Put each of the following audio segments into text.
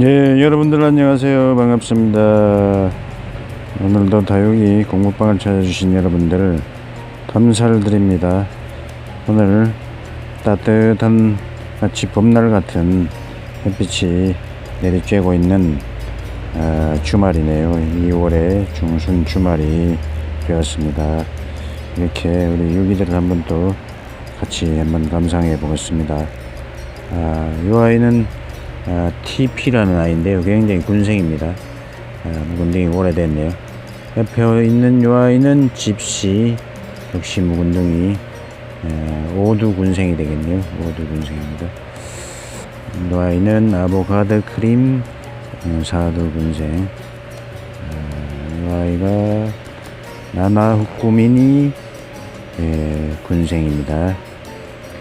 예, 여러분들 안녕하세요. 반갑습니다. 오늘도 다육이 공부방을 찾아주신 여러분들 감사를 드립니다. 오늘 따뜻한 마치 봄날 같은 햇빛이 내리쬐고 있는 아, 주말이네요. 2월의 중순 주말이 되었습니다. 이렇게 우리 유기들을 한번 또 같이 한번 감상해 보겠습니다. 아, 이 아이는 아, TP라는 아이인데요. 굉장히 군생입니다. 아, 묵은등이 오래됐네요. 옆에 있는 이 아이는 집시, 역시 묵은등이 아, 오두 군생이 되겠네요. 오두 군생입니다. 이 아이는 아보카도 크림 어, 사두 군생. 아, 이 아이가 나나후꾸미니 예, 군생입니다.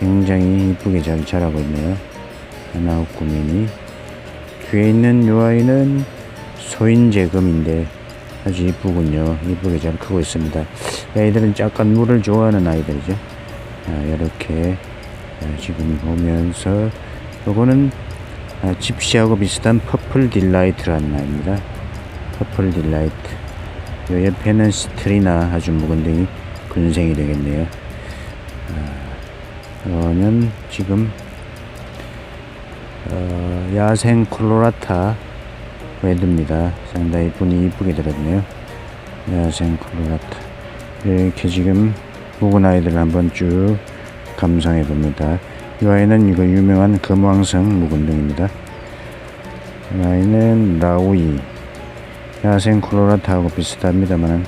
굉장히 이쁘게 잘 자라고 있네요. 하나옥구민이 뒤에 있는 요 아이는 소인제금인데 아주 이쁘군요. 이쁘게 잘 크고 있습니다. 이 아이들은 약간 물을 좋아하는 아이들이죠. 아, 이렇게 아, 지금 보면서 요거는 아, 집시하고 비슷한 퍼플 딜라이트라는 아이입니다. 퍼플 딜라이트. 요 옆에는 스트리나 아주 묵은등이 군생이 되겠네요. 아, 이거는 지금 어, 야생 콜로라타 레드입니다. 상당히 분이 이쁘게 들었네요. 야생 콜로라타. 이렇게 지금 묵은 아이들을 한번 쭉 감상해 봅니다. 이 아이는 이거 유명한 금왕성 묵은등입니다. 이 아이는 라우이. 야생 콜로라타하고 비슷합니다만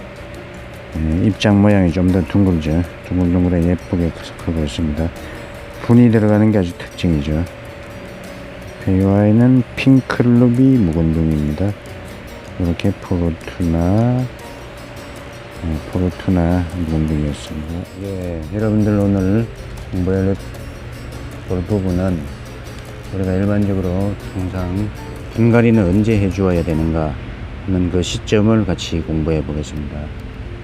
예, 입장 모양이 좀 더 둥글죠. 둥글둥글해 예쁘게 크고 있습니다. 분이 들어가는 게 아주 특징이죠. 이 아이는 핑클루비 묵은둥입니다. 이렇게 포르투나 네, 포르투나 묵은둥이었습니다. 예, 여러분들 오늘 공부해 볼 부분은 우리가 일반적으로 항상 분갈이는 언제 해주어야 되는가 하는 그 시점을 같이 공부해 보겠습니다.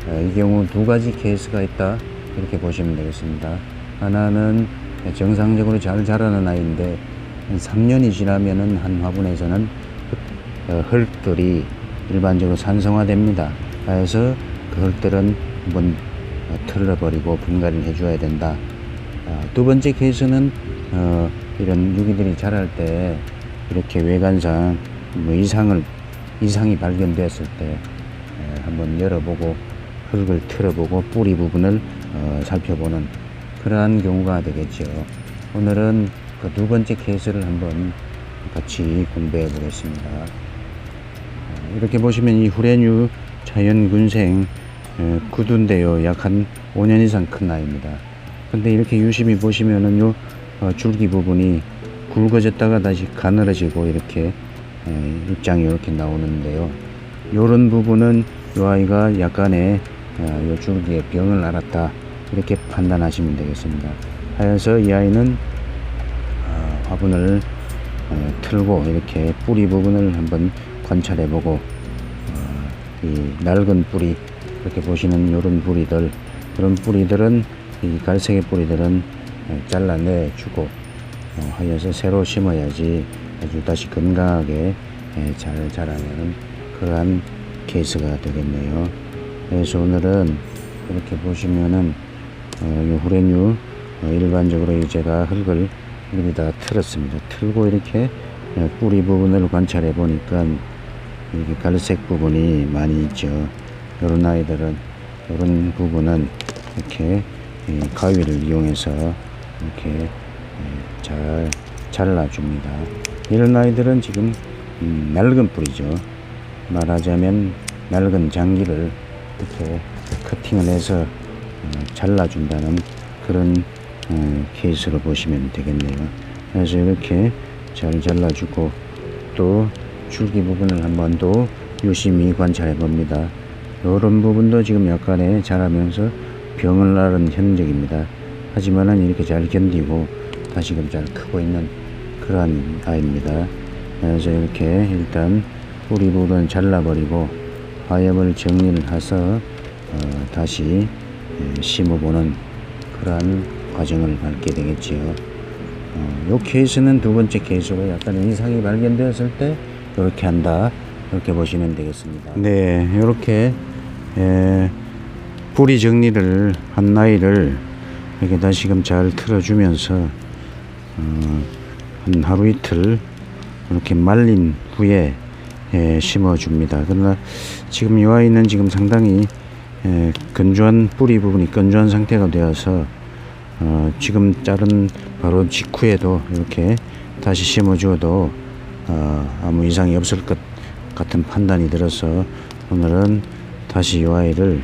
어, 이 경우 두 가지 케이스가 있다 이렇게 보시면 되겠습니다. 하나는 정상적으로 잘 자라는 아이인데 한 3년이 지나면은 한 화분에서는 어, 흙들이 일반적으로 산성화됩니다. 그래서 그 흙들은 한번 어, 틀어버리고 분갈이를 해줘야 된다. 아, 두 번째 케이스는 어, 이런 유기들이 자랄 때 이렇게 외관상 뭐 이상을 이상이 발견되었을 때 에, 한번 열어보고 흙을 틀어보고 뿌리 부분을 어, 살펴보는 그러한 경우가 되겠죠. 오늘은 그 두 번째 케이스를 한번 같이 공부해 보겠습니다. 어, 이렇게 보시면 이 후레뉴 자연군생 에, 구두인데요. 약 한 5년 이상 큰 나이입니다. 근데 이렇게 유심히 보시면은 요 어, 줄기 부분이 굵어졌다가 다시 가늘어지고 이렇게 에, 입장이 이렇게 나오는데요. 요런 부분은 요 아이가 약간의 어, 요 줄기의 병을 앓았다 이렇게 판단하시면 되겠습니다. 하여서 이 아이는 어, 화분을 어, 틀고 이렇게 뿌리 부분을 한번 관찰해 보고 어, 이 낡은 뿌리 이렇게 보시는 요런 뿌리들 그런 뿌리들은 이 갈색의 뿌리들은 어, 잘라내 주고 어, 하여서 새로 심어야지 아주 다시 건강하게 예, 잘 자라는 그러한 케이스가 되겠네요. 그래서 오늘은 이렇게 보시면은 어, 요 후레뉴 어, 일반적으로 이 제가 흙을 여기다 틀었습니다. 틀고 이렇게 어, 뿌리 부분을 관찰해 보니까 이렇게 갈색 부분이 많이 있죠. 이런 아이들은 이런 부분은 이렇게 이 가위를 이용해서 이렇게 예, 잘 잘라줍니다. 이런 아이들은 지금 음, 낡은 뿌리죠. 말하자면 낡은 장기를 이렇게 커팅을 해서 어, 잘라준다는 그런 어, 케이스로 보시면 되겠네요. 그래서 이렇게 잘 잘라주고 또 줄기 부분을 한 번 더 유심히 관찰해 봅니다. 이런 부분도 지금 약간의 자라면서 병을 앓은 흔적입니다. 하지만은 이렇게 잘 견디고 다시금 잘 크고 있는 그러한 아이입니다. 그래서 이렇게 일단 뿌리 부분 잘라버리고 화엽을 정리를 해서 어, 다시 예, 심어보는 그러한 과정을 밟게 되겠지요. 어, 요 케이스는 두 번째 케이스고 약간 이상이 발견되었을 때 이렇게 한다 이렇게 보시면 되겠습니다. 네, 이렇게 에, 뿌리 정리를 한 나이를 이렇게 다시금 잘 틀어주면서 어, 한 하루 이틀 이렇게 말린 후에 에, 심어줍니다. 그러나 지금 이 아이는 지금 상당히 에, 건조한 뿌리 부분이 건조한 상태가 되어서 어, 지금 자른 바로 직후에도 이렇게 다시 심어주어도 어, 아무 이상이 없을 것 같은 판단이 들어서 오늘은 다시 이 아이를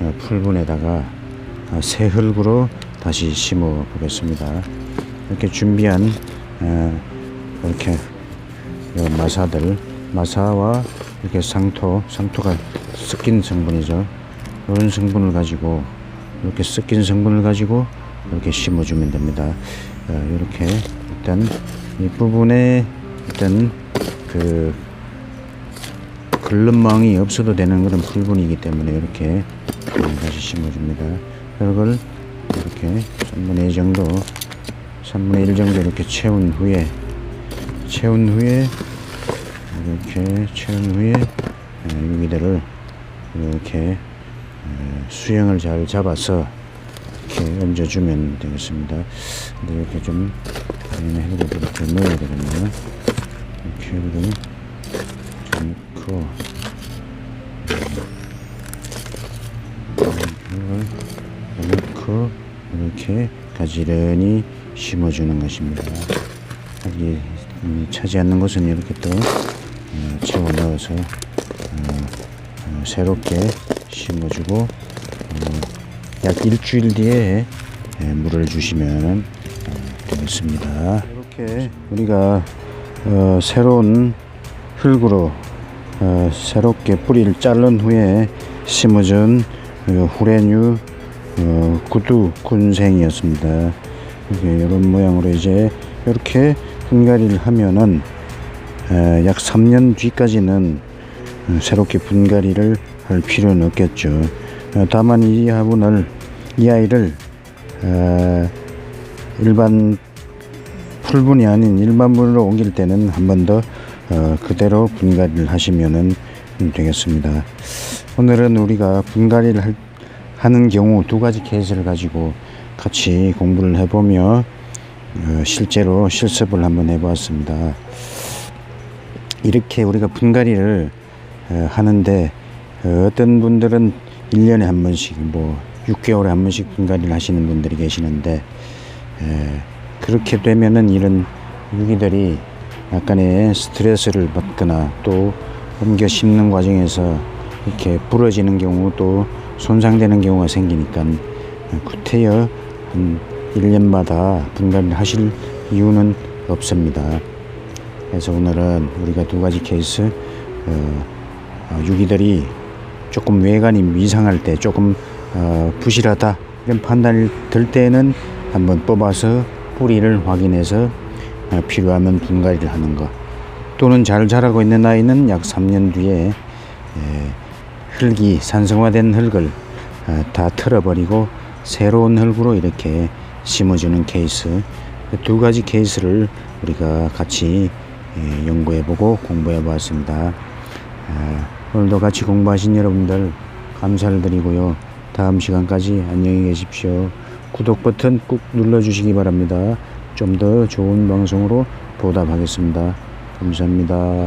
어, 풀분에다가 어, 새 흙으로 다시 심어 보겠습니다. 이렇게 준비한 어, 이렇게 요 마사들 마사와 이렇게 상토 상토가 섞인 성분이죠. 이런 성분을 가지고 이렇게 섞인 성분을 가지고 이렇게 심어주면 됩니다. 어, 이렇게 일단 이 부분에 일단 그 글름망이 없어도 되는 그런 풀분이기 때문에 이렇게 다시 심어줍니다. 이걸 이렇게 3분의 2 정도 3분의 1 정도 이렇게 채운 후에 채운 후에 이렇게 채운 후에 어, 여기들을 이렇게 어, 수영을 잘 잡아서 이렇게 얹어주면 되겠습니다. 근데 이렇게 좀 해도 이렇게 넣어야 되겠네요. 이렇게 해도 좀 넣고 넣고 이렇게 가지런히 심어주는 것입니다. 여기 음, 차지 않는 곳은 이렇게 또 어, 채워 넣어서 어, 어, 새롭게 심어주고 어, 약 일주일 뒤에 예, 물을 주시면 어, 되겠습니다. 이렇게 우리가 어, 새로운 흙으로 어, 새롭게 뿌리를 자른 후에 심어준 어, 후레뉴 어, 구두 군생이었습니다. 이렇게 이런 모양으로 이제 이렇게 분갈이를 하면은 에, 약 3년 뒤까지는 어, 새롭게 분갈이를 할 필요는 없겠죠. 어, 다만 이 화분을 이 아이를 어, 일반 풀분이 아닌 일반 물로 옮길 때는 한 번 더 어, 그대로 분갈이를 하시면은 되겠습니다. 오늘은 우리가 분갈이를 할, 하는 경우 두 가지 케이스를 가지고 같이 공부를 해보며 어, 실제로 실습을 한번 해보았습니다. 이렇게 우리가 분갈이를 어, 하는데 어, 어떤 분들은 1년에 한 번씩 뭐 6개월에 한 번씩 분갈이를 하시는 분들이 계시는데 에, 그렇게 되면은 이런 유기들이 약간의 스트레스를 받거나 또 옮겨 심는 과정에서 이렇게 부러지는 경우 또 손상되는 경우가 생기니까 구태여 한 1년마다 분갈이를 하실 이유는 없습니다. 그래서 오늘은 우리가 두 가지 케이스 어, 어, 유기들이 조금 외관이 이상할 때 조금 어, 부실하다 이런 판단이 들 때는 한번 뽑아서 뿌리를 확인해서 어, 필요하면 분갈이를 하는 것 또는 잘 자라고 있는 아이는 약 3년 뒤에 에, 흙이 산성화된 흙을 어, 다 털어버리고 새로운 흙으로 이렇게 심어주는 케이스 그두 가지 케이스를 우리가 같이 예, 연구해보고 공부해보았습니다. 아, 오늘도 같이 공부하신 여러분들 감사를 드리고요. 다음 시간까지 안녕히 계십시오. 구독 버튼 꾹 눌러주시기 바랍니다. 좀 더 좋은 방송으로 보답하겠습니다. 감사합니다.